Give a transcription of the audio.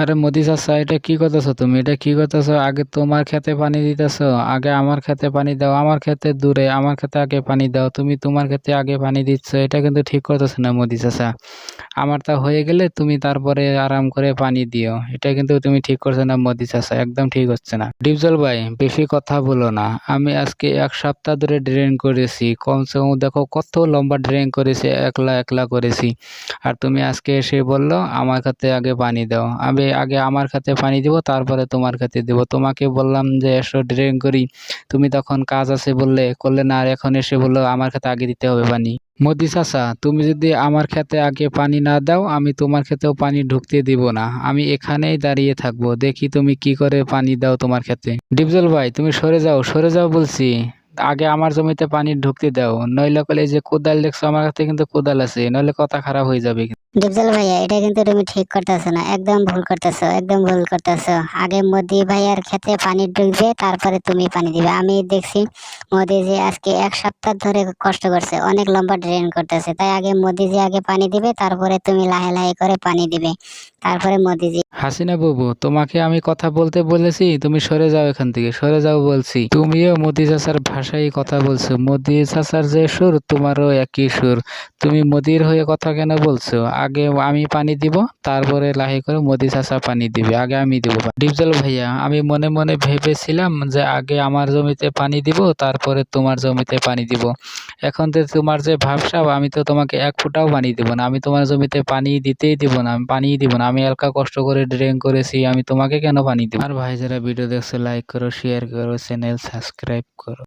আরে মোদি চাচা এটা কি করতেছো তুমি? এটা কি করতেছো? আগে তোমার খেতে পানি দিতেছো, আগে আমার খেতে পানি দাও, আমার খেতে দূরে, আমার খেতে আগে পানি দাও, তুমি তোমার খেতে আগে পানি দিচ্ছ, এটা কিন্তু ঠিক করতেছো না মোদি চাচা আমারটা হয়ে গেলে তুমি তারপরে আরাম করে পানি দিও, এটা কিন্তু তুমি ঠিক করছ না মোদি চাচা একদম ঠিক হচ্ছে না। ডিপজল ভাই, বেশি কথা বলো না, আমি আজকে এক সপ্তাহ ধরে ড্রেন করেছি, কমসে কম দেখো কত লম্বা ড্রেন করেছি, একলা একলা করেছি। আর তুমি আজকে এসে বলল, আমার খাতে আগে পানি দাও, আমি আগে আমার খাতে পানি দিব, তারপরে তোমার খাতে দেব। তোমাকে বললাম যে, এসো ড্রেন করি। তুমি তখন কাজ আছে বললে, করলে না, আর এখন এসে বলল, আমার খাতে আগে দিতে হবে পানি। মোদি চাচা, তুমি যদি আমার খেতে আগে পানি না দাও, আমি তোমার খেতেও পানি ঢুকতে দিব না। আমি এখানেই দাঁড়িয়ে থাকব। দেখি তুমি কি করে পানি দাও তোমার খেতে। ডিপজল ভাই, তুমি সরে যাও সরে যাও বলছি। আগে আমার জমিতে পানি ঢুকতে দাও। নইলে কলে যে কোদাল দেখছ, আমার কাছে কিন্তু কোদাল আছে, নইলে কথা খারাপ হয়ে যাবে ডিপজল ভাইয়া, এটা কিন্তু তুমি ঠিক করতেছো না, একদম ভুল করতেছো, একদম ভুল করতেছো। আগে মোদি ভাইয়ার ক্ষেতে পানি ঢুকবে, তারপরে তুমি পানি দিবে। আমি দেখছি মোদিজি আজকে এক সপ্তাহ ধরে কষ্ট করছে, অনেক লম্বা ড্রেন করতেছে। তাই আগে মোদিজি আগে পানি দিবে, তারপরে তুমি লাহে লাহে করে পানি দিবে। তারপরে মোদিজি হাসিনা বাবু, তোমাকে আমি কথা বলতে বলেছি, তুমি সরে যাও এখান থেকে, সরে যাও বলছি। তুমিও মোদি চাচার ভাষায় কথা বলছো। মোদি চাচার যে সুর, তোমারও একই সুর। তুমি মোদির হয়ে কথা কেন বলছো? আগে আমি পানি দিব, তারপরে লাহে করে মোদি চাচা পানি দিবে। আগে আমি দিব। ডিপজল ভাইয়া, আমি মনে মনে ভেবেছিলাম যে আগে আমার জমিতে পানি দিব, তারপরে তোমার জমিতে পানি দিব। এখন তো তোমার যে ভাবসাব আমি তো তোমাকে এক ফোঁটাও পানি দিব না। আমি তোমার জমিতে পানি দিতেই দিব না আমি পানিই দিব না। আমি হালকা কষ্ট করে ড্রেন করেছি, আমি তোমাকে কেন পানি দেব? আর ভাই যারা ভিডিও দেখছ লাইক করো শেয়ার করো চ্যানেল সাবস্ক্রাইব করো।